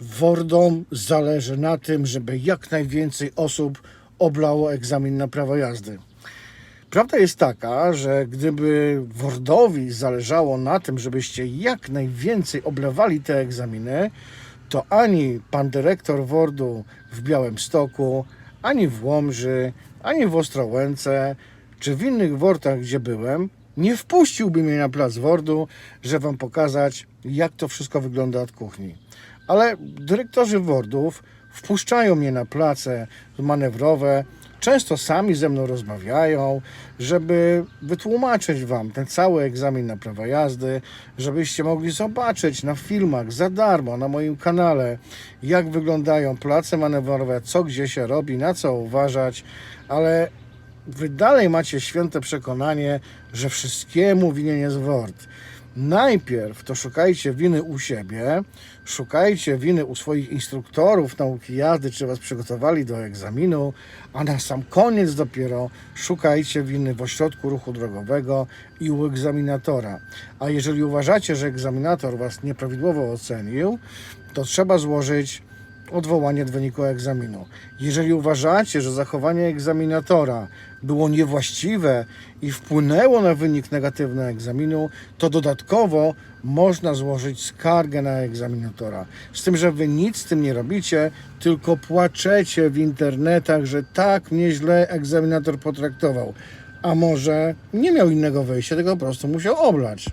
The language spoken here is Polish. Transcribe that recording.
Wordom zależy na tym, żeby jak najwięcej osób oblało egzamin na prawo jazdy. Prawda jest taka, że gdyby Wordowi zależało na tym, żebyście jak najwięcej oblewali te egzaminy, to ani pan dyrektor Wordu w Białymstoku, ani w Łomży, ani w Ostrołęce, czy w innych Wordach, gdzie byłem, nie wpuściłby mnie na plac Wordu, żeby wam pokazać, jak to wszystko wygląda od kuchni. Ale dyrektorzy Wordów wpuszczają mnie na place manewrowe, często sami ze mną rozmawiają, żeby wytłumaczyć Wam ten cały egzamin na prawo jazdy, żebyście mogli zobaczyć na filmach za darmo na moim kanale, jak wyglądają place manewrowe, co gdzie się robi, na co uważać, ale Wy dalej macie święte przekonanie, że wszystkiemu winien jest WORD. Najpierw to szukajcie winy u siebie, szukajcie winy u swoich instruktorów nauki jazdy, czy was przygotowali do egzaminu, a na sam koniec dopiero szukajcie winy w ośrodku ruchu drogowego i u egzaminatora. A jeżeli uważacie, że egzaminator was nieprawidłowo ocenił, to trzeba złożyć odwołanie od wyniku egzaminu. Jeżeli uważacie, że zachowanie egzaminatora było niewłaściwe i wpłynęło na wynik negatywny egzaminu, to dodatkowo można złożyć skargę na egzaminatora. Z tym, że wy nic z tym nie robicie, tylko płaczecie w internetach, że tak mnie źle egzaminator potraktował. A może nie miał innego wyjścia, tylko po prostu musiał oblać.